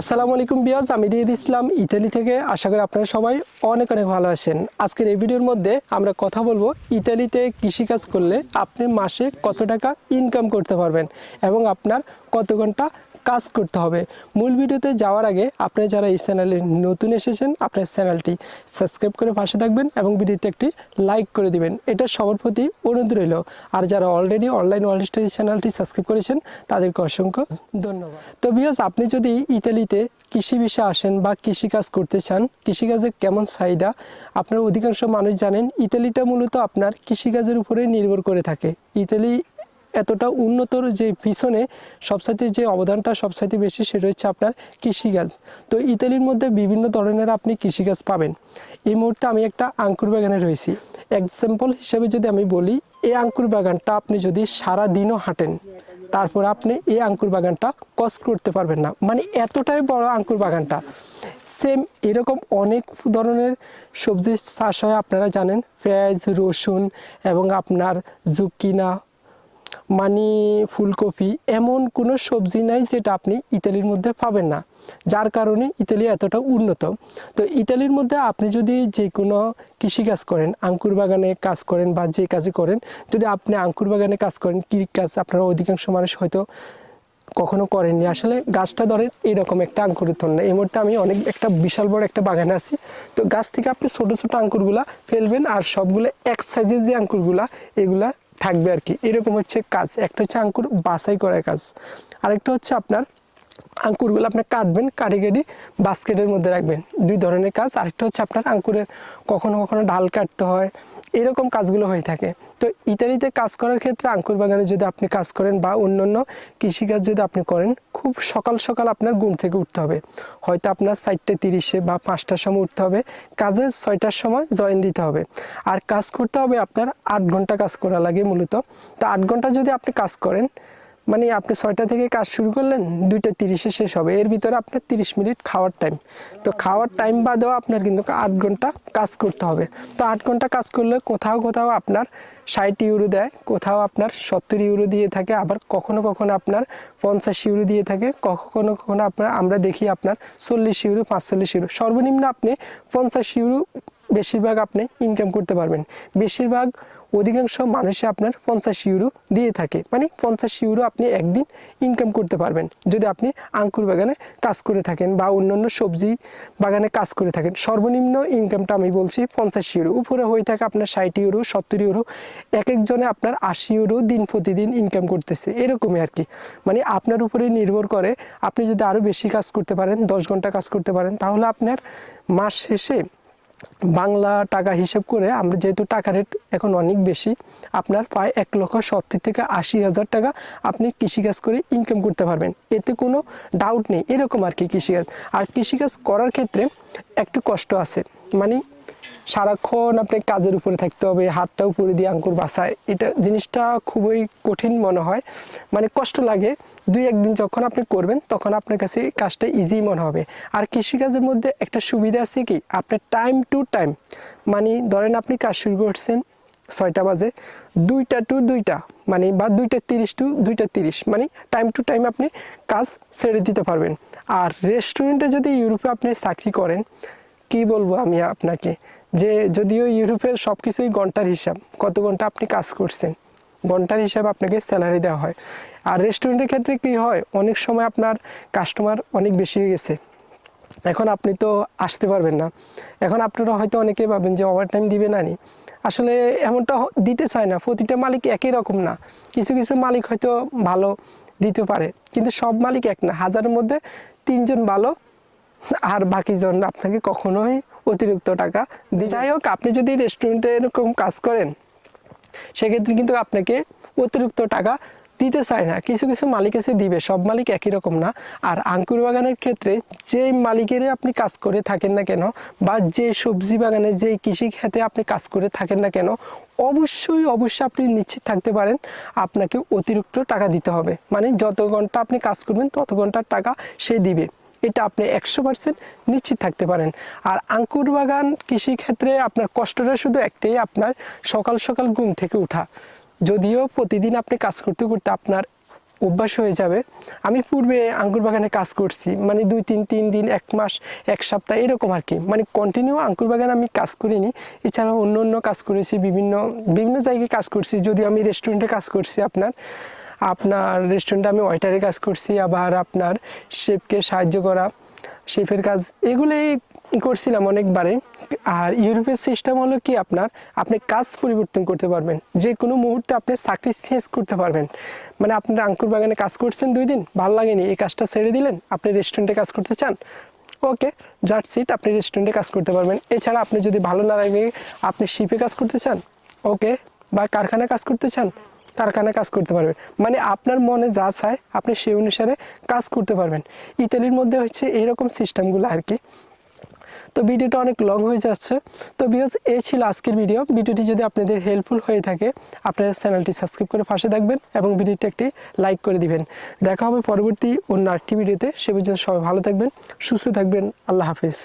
আসসালামু আলাইকুম বিয়াজ আমি রিয়াদ ইসলাম, ইতালি থেকে। আশা করি আপনারা সবাই অনেক অনেক ভালো আছেন। আজকের এই ভিডিওর মধ্যে আমরা কথা বলব ইতালিতে কৃষিকাজ করলে আপনি মাসে কত টাকা ইনকাম করতে পারবেন এবং আপনার কত ঘণ্টা কাজ করতে হবে। মূল ভিডিওতে যাওয়ার আগে আপনি যারা এই চ্যানেলে নতুন এসেছেন, আপনার চ্যানেলটি সাবস্ক্রাইব করে পাশে থাকবেন এবং ভিডিওতে একটি লাইক করে দিবেন। এটা সবার প্রতি অনুরোধ রইল। আর যারা অলরেডি অনলাইন ওয়ার্ল্ড স্টাডি চ্যানেলটি সাবস্ক্রাইব করেছেন, তাদেরকে অসংখ্য ধন্যবাদ। তো বিয়াস আপনি যদি ইতালিতে কৃষি বিষয়ে আসেন বা কৃষিকাজ করতে চান কৃষিকাজের কেমন চাহিদা? আপনার অধিকাংশ মানুষ জানেন, ইতালিটা মূলত আপনার কৃষিকাজের উপরে নির্ভর করে থাকে। ইতালি এতটা উন্নতর যে পিছনে সবসাইতে যে অবদানটা সবসাইতে বেশি সেটা হচ্ছে আপনার কৃষিকাজ তো ইতালির মধ্যে বিভিন্ন ধরনের আপনি কৃষিকাজ পাবেন। এই মুহূর্তে আমি একটা আঙ্কুর বাগানে রয়েছি। এক্সাম্পল হিসেবে যদি আমি বলি, এই আঙ্কুর বাগানটা আপনি যদি সারা দিনও হাঁটেন, তারপর আপনি এই আঙ্কুর বাগানটা কস করতে পারবেন না। মানে এতটাই বড় আঙ্কুর বাগানটা। সেম এরকম অনেক ধরনের সবজি চাষ হয়, আপনারা জানেন, পেঁয়াজ, রসুন এবং আপনার জুকিনা মানে ফুলকপি এমন কোনো সবজি নাই যেটা আপনি ইতালির মধ্যে পাবেন না, যার কারণে ইতালি এতটা উন্নত। তো ইতালির মধ্যে আপনি যদি যে কোনো কৃষিকাজ করেন আঙ্কুর বাগানে কাজ করেন বা যে কাজে করেন, যদি আপনি আঙ্কুর বাগানে কাজ করেন কী কাজ আপনারা অধিকাংশ মানুষ হয়তো কখনো করেননি। আসলে গাছটা ধরেন এরকম একটা আঙ্কুরের ধরন এই মুহূর্তে আমি অনেক একটা বিশাল বড় একটা বাগানে আছি। তো গাছ থেকে আপনি ছোট ছোট আঙ্কুরগুলা ফেলবেন আর সবগুলো এক সাইজের যে আঙ্কুরগুলা এগুলা থাকবে আর কি। এরকম হচ্ছে কাজ। একটা হচ্ছে আঙ্কুর বাসাই করার কাজ। আরেকটা হচ্ছে আপনার আঙ্কুরগুলো আপনি কাটবেন কাটি কেটে বাস্কেটের মধ্যে রাখবেন। দুই ধরনের কাজ। আরেকটা হচ্ছে আপনার আঙ্কুরের কখনো কখনো ডাল কাটতে হয়। এরকম কাজগুলো হয়ে থাকে। তো ইতালিতে কাজ করার ক্ষেত্রে আঙ্কুর বাগানে যদি আপনি কাজ করেন বা অন্য অন্য কৃষিকাজ যদি আপনি করেন, খুব সকাল সকাল আপনার ঘুম থেকে উঠতে হবে। হয়তো আপনার চারটে তিরিশে বা পাঁচটার সময় উঠতে হবে। কাজে ছয়টার সময় জয়েন দিতে হবে। আর কাজ করতে হবে আপনার আট ঘণ্টা কাজ করা লাগে মূলত। তো আট ঘণ্টা যদি আপনি কাজ করেন মানে আপনি ছয়টা থেকে কাজ শুরু করলেন, দুইটা তিরিশে শেষ হবে। এর ভিতরে আপনার তিরিশ মিনিট খাওয়ার টাইম তো খাওয়ার টাইম বাদেও আপনার কিন্তু আট ঘণ্টা কাজ করতে হবে। তো আট ঘণ্টা কাজ করলে কোথাও কোথাও আপনার ষাট ইউরো দেয়, কোথাও আপনার সত্তর ইউরো দিয়ে থাকে, আবার কখনো কখনো আপনার পঞ্চাশ ইউরো দিয়ে থাকে, কখনো কখনো আপনার, আমরা দেখি আপনার চল্লিশ ইউরো পাঁচচল্লিশ ইউরো সর্বনিম্ন আপনি পঞ্চাশ ইউরো বেশিরভাগ আপনি ইনকাম করতে পারবেন। বেশিরভাগ অধিকাংশ মানুষে আপনার পঞ্চাশ ইউরো দিয়ে থাকে। মানে পঞ্চাশ ইউরো আপনি একদিন ইনকাম করতে পারবেন। যদি আপনি আঙ্কুর বাগানে কাজ করে থাকেন বা অন্যান্য সবজি বাগানে কাজ করে থাকেন, সর্বনিম্ন ইনকামটা আমি বলছি পঞ্চাশ ইউরো উপরে হয়ে থাকে আপনার ষাট ইউরো সত্তর ইউরো এক একজনে আপনার আশি ইউরো দিন প্রতিদিন ইনকাম করতেছে। এরকমই আর কি। মানে আপনার উপরে নির্ভর করে আপনি যদি আরও বেশি কাজ করতে পারেন, দশ ঘণ্টা কাজ করতে পারেন, তাহলে আপনার মাস শেষে বাংলা টাকা হিসেব করে আমরা যেহেতু টাকা রেট এখন অনেক বেশি, আপনার প্রায় এক লক্ষ সত্তর থেকে আশি হাজার টাকা আপনি কৃষিকাজ করে ইনকাম করতে পারবেন। এতে কোনো ডাউট নেই, এরকম আর কি কৃষিকাজ। আর কৃষিকাজ করার ক্ষেত্রে একটু কষ্ট আছে। মানে সারাক্ষণ আপনি কাজের উপরে থাকতে হবে, হাতটা উপরে দিয়ে আঙ্কুর বাসায় এটা জিনিসটা খুবই কঠিন মনে হয়। মানে কষ্ট লাগে। দুই একদিন যখন আপনি করবেন, তখন আপনার কাছে কাজটা ইজি মনে হবে। আর কৃষিকাজের মধ্যে একটা সুবিধা আছে কি? আপনার টাইম টু টাইম মানে ধরেন আপনি কাজ শুরু করছেন ছয়টা বাজে, দুইটা টু দুইটা মানে বা দুইটা তিরিশ টু দুইটা তিরিশ মানে টাইম টু টাইম আপনি কাজ ছেড়ে দিতে পারবেন। আর রেস্টুরেন্টে যদি ইউরোপে আপনি চাকরি করেন কি বলব আমি আপনাকে? যে যদিও ইউরোপে সব কিছুই ঘণ্টার হিসাব, কত ঘণ্টা আপনি কাজ করছেন, ঘণ্টার হিসাব আপনাকে স্যালারি দেওয়া হয়। আর রেস্টুরেন্টের ক্ষেত্রে কি হয়? অনেক সময় আপনার কাস্টমার অনেক বেশি হয়ে গেছে। এখন আপনি তো আসতে পারবেন না। এখন আপনারা হয়তো অনেকে ভাবেন যে ওভার টাইম দিবে না নি। আসলে এমনটা দিতে চায় না। প্রতিটা মালিক একই রকম না। কিছু কিছু মালিক হয়তো ভালো দিতে পারে। কিন্তু সব মালিক এক না। হাজারের মধ্যে তিনজন ভালো আর বাকিজন আপনাকে কখনোই অতিরিক্ত টাকা দিয়ে যাই হোক আপনি যদি রেস্টুরেন্টে এরকম কাজ করেন, সেক্ষেত্রে কিন্তু আপনাকে অতিরিক্ত টাকা দিতে চায় না। কিছু কিছু মালিক এসে দিবে, সব মালিক একই রকম না। আর আঙ্কুর বাগানের ক্ষেত্রে যে মালিকেরই আপনি কাজ করে থাকেন না কেন, বা যে সবজি বাগানে, যে কৃষি খেতে আপনি কাজ করে থাকেন না কেন, অবশ্যই অবশ্যই আপনি নিশ্চিত থাকতে পারেন, আপনাকে অতিরিক্ত টাকা দিতে হবে। মানে যত ঘণ্টা আপনি কাজ করবেন, তত ঘণ্টার টাকা সে দিবে। এটা আপনি একশো পার্সেন্ট নিশ্চিত থাকতে পারেন। আর আঙ্কুর বাগান কৃষিক্ষেত্রে আপনার কষ্টটা শুধু একটাই, আপনার সকাল সকাল ঘুম থেকে ওঠা। যদিও প্রতিদিন আপনি কাজ করতে করতে আপনার অভ্যাস হয়ে যাবে। আমি পূর্বে আঙ্কুর বাগানে কাজ করছি মানে দুই তিন তিন দিন, এক মাস, এক সপ্তাহ, এরকম আর কি। মানে কন্টিনিউ আঙ্গুর বাগানে আমি কাজ করিনি। এছাড়াও অন্য অন্য কাজ করেছি, বিভিন্ন বিভিন্ন জায়গায় কাজ করছি। যদি আমি রেস্টুরেন্টে কাজ করছি আপনার। আপনার রেস্টুরেন্টে আমি ওয়েটারে কাজ করছি, আবার আপনার শেফকে সাহায্য করা শেফের কাজ, এগুলোই করছিলাম অনেকবারে আর ইউরোপের সিস্টেম হলো কি আপনার, আপনি কাজ পরিবর্তন করতে পারবেন। যে কোনো মুহূর্তে আপনি চাকরি চেঞ্জ করতে পারবেন। মানে আপনার আঙ্কুর বাগানে কাজ করছেন দুই দিন, ভালো লাগেনি, এই কাজটা ছেড়ে দিলেন, আপনি রেস্টুরেন্টে কাজ করতে চান, ওকে জাট সিট আপনি রেস্টুরেন্টে কাজ করতে পারবেন। এছাড়া আপনি যদি ভালো না লাগে, আপনি শিপে কাজ করতে চান, ওকে, বা কারখানায় কাজ করতে চান কারখানায় কাজ করতে পারবেন। মানে আপনার মনে যা চায় আপনি সেই অনুসারে কাজ করতে পারবেন। ইতালির মধ্যে হচ্ছে এইরকম সিস্টেমগুলো আর কি। তো ভিডিওটা অনেক লং হয়ে যাচ্ছে। তো বিকজ এই ছিল আজকের ভিডিও। ভিডিওটি যদি আপনাদের হেল্পফুল হয়ে থাকে, আপনারা চ্যানেলটি সাবস্ক্রাইব করে পাশে থাকবেন এবং ভিডিওটি একটি লাইক করে দিবেন। দেখা হবে পরবর্তী অন্য আরেকটি ভিডিওতে। সে পর্যন্ত সবাই ভালো থাকবেন, সুস্থ থাকবেন। আল্লাহ হাফিজ।